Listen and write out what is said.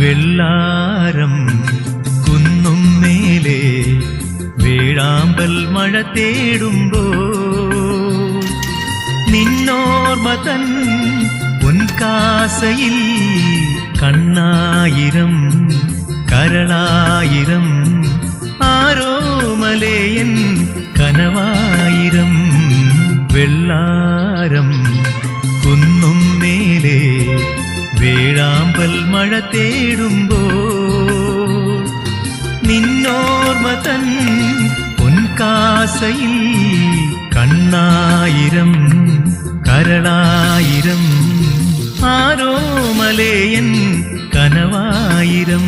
വെള്ളാരം കുന്നും മേലെ വേഴാമ്പൽ മഴ തേടുമ്പോ നിന്നോർമ്മ തൻ പൊൻകാസയിൽ കണ്ണായിരം കരളായിരം ആരോമലേയൻ കനവായിരം വെള്ളാരം മഴ തേടുമ്പോ നിന്നോർമ തൻ പൊൻകാസയിൽ കണ്ണായിരം കരളായിരം ആരോ മലയൻ കനവായിരം.